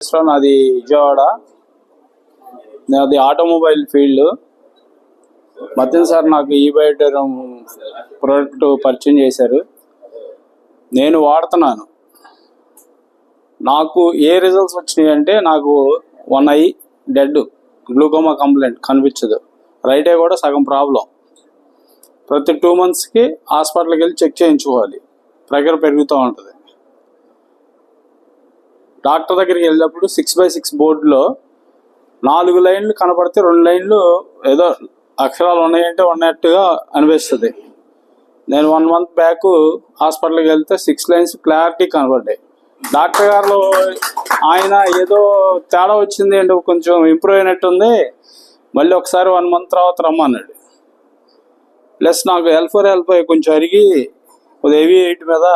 నాది విజయవాడ. నాది automobile field. Matin sir నాకు ఈ బయట ప్రోడక్ట్ పరిచయం చేశారు. నేను వాడుతున్నాను. నాకు ఏ రిజల్ట్స్ వచ్చినాయి అంటే నాకు one eye dead glaucoma complaint కనిపించదు. రైట్ ఐ కూడా సగం ప్రాబ్లం ప్రతి టూ మంత్స్కి హాస్పిటల్కి వెళ్ళి చెక్ చేయించుకోవాలి. ప్రెగర్ పెరుగుతూ ఉంటుంది. డాక్టర్ దగ్గరికి వెళ్ళినప్పుడు సిక్స్ బై సిక్స్ బోర్డులో నాలుగు లైన్లు కనపడితే రెండు లైన్లు ఏదో అక్షరాలు ఉన్నాయంటే ఉన్నట్టుగా అనిపిస్తుంది. నేను వన్ మంత్ బ్యాక్ హాస్పిటల్కి వెళ్తే సిక్స్ లైన్స్ క్లారిటీ కనబడ్డాయి డాక్టర్ గారు ఆయన ఏదో తేడా వచ్చింది అంటే కొంచెం ఇంప్రూవ్ అయినట్టుంది. మళ్ళీ ఒకసారి వన్ మంత్ తర్వాత రమ్మన్నాడు. ప్లస్ నాకు ఎల్ ఫోర్ ఎల్ ఫైవ్ కొంచెం అరిగి కొద్దిగా హెవీ ఎయిట్ మీద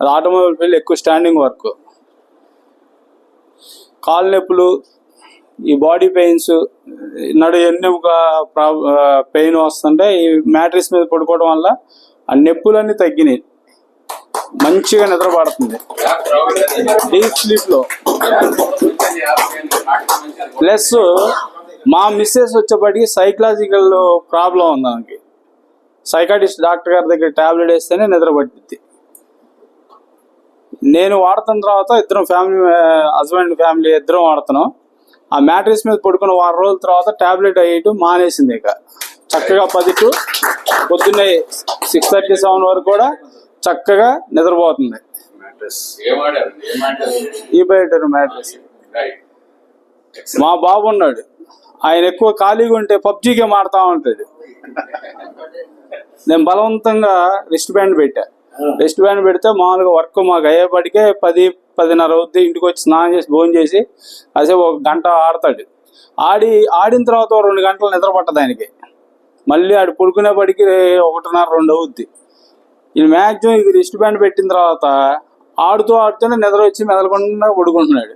ఆటోమొబైల్ ఫీల్డ్ ఎక్కువ స్టాండింగ్ వర్క్ కాళ్ళ నొప్పులు ఈ బాడీ పెయిన్స్ నడు ఎన్నెముక పెయిన్ వస్తుంటే ఈ మ్యాట్రిస్ మీద పడుకోవడం వల్ల ఆ నొప్పులన్నీ తగ్గినాయి. మంచిగా నిద్ర పడుతుంది. డీప్ స్లీప్లో. ప్లస్ మా మిస్సెస్ వచ్చేప్పటికి సైకలాజికల్ ప్రాబ్లం ఉంది ఆమెకి. సైకాటిస్ట్ డాక్టర్ గారి దగ్గర టాబ్లెట్ వేస్తేనే నిద్ర పట్టింది నేను వాడుతున్న తర్వాత ఇద్దరం ఫ్యామిలీ హస్బెండ్ ఫ్యామిలీ ఇద్దరం వాడుతున్నాం. ఆ మ్యాట్రిస్ మీద పడుకున్న వారం రోజుల తర్వాత టాబ్లెట్ అయ్యేటు మానేసింది ఇక. చక్కగా పది టు పొద్దున్నే సిక్స్ థర్టీ సెవెన్ వరకు కూడా చక్కగా నిద్రపోతుంది. ఈ బయట మ్యాట్రిస్ మా బాబు ఉన్నాడు. ఆయన ఎక్కువ ఖాళీగా ఉంటే పబ్జీ గేమ్ ఆడుతూ ఉంటాడు నేను బలవంతంగా రిస్ట్ బ్యాండ్ పెట్టా. రిస్ట్ బ్యాండ్ పెడితే మామూలుగా వర్క్ మాకు అయ్యేపటికే పది పదిన్నర అవుద్ది ఇంటికి వచ్చి స్నానం చేసి భోజనం చేసి కాసేపు ఒక గంట ఆడతాడు. ఆడి ఆడిన తర్వాత రెండు గంటలు నిద్ర పట్టదు ఆయనకి. మళ్ళీ ఆడు పడుకునేపటికి ఒకటిన్నర రెండు అవుద్ది. ఇది మ్యాక్సిమం ఇది రిస్ట్ బ్యాండ్ పెట్టిన తర్వాత ఆడుతూ ఆడుతూనే నిద్ర వచ్చి మెదలకుండా పడుకుంటున్నాడు.